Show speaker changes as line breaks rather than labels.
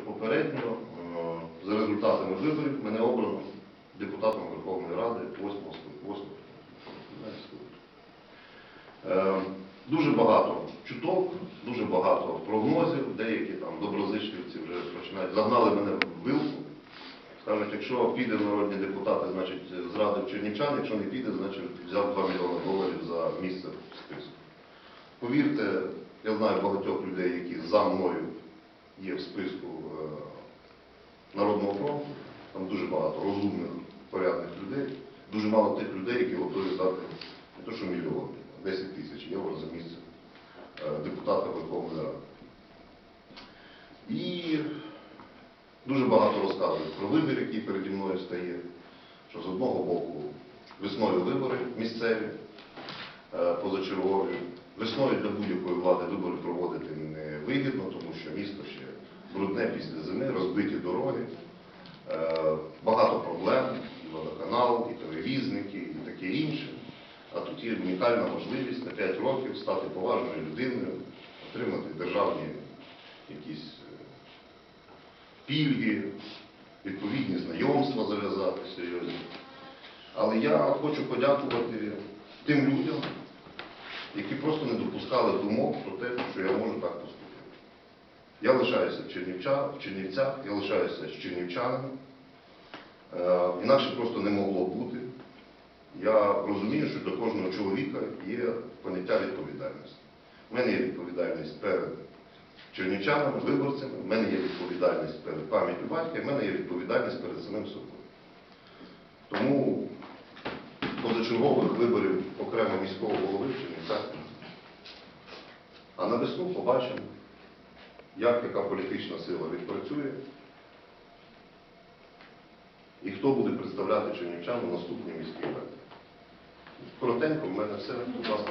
що попередньо е, за результатами виборів мене обрано депутатом Верховної Ради 8 8 Е, Дуже багато чуток, дуже багато прогнозів, деякі там доброзичливці вже починають, загнали мене в вилку. Скажуть, якщо піде народні депутати, значить зрадив чернівчан, якщо не піде, значить взяв 2 мільйони доларів за місце в списку. Повірте, я знаю багатьох людей, які за мною є в списку е, Народного фронту. Там дуже багато розумних, порядних людей, дуже мало тих людей, які готові дати не то, що мільйон, а 10 тисяч євро за місце е, депутата Верховної Ради. І дуже багато розказують про вибір, який переді мною стає, що з одного боку весною вибори місцеві, е, позачергові. Весною для будь-якої влади вибори проводити не вигідно, тому після зими, розбиті дороги, е, багато проблем, водоканал, і перевізники, і таке інше. А тут є унікальна можливість на 5 років стати поважною людиною, отримати державні якісь е, пільги, відповідні знайомства зав'язати серйозні. Але я хочу подякувати тим людям, які просто не допускали думок про те, що я можу так поступити. Я лишаюся в, Чернівча, в Чернівцях, я лишаюся з чернівчанами. Е, інакше просто не могло бути. Я розумію, що до кожного чоловіка є поняття відповідальності. У мене є відповідальність перед чернівчанами, виборцями, в мене є відповідальність перед пам'яттю батька, в мене є відповідальність перед самим собою. Тому позачергових виборів окремо міського голови в Чернівцях. А на весну побачимо, як яка політична сила відпрацює і хто буде представляти чернівчан у наступній міській раді. Коротенько, в мене все. Будь ласка.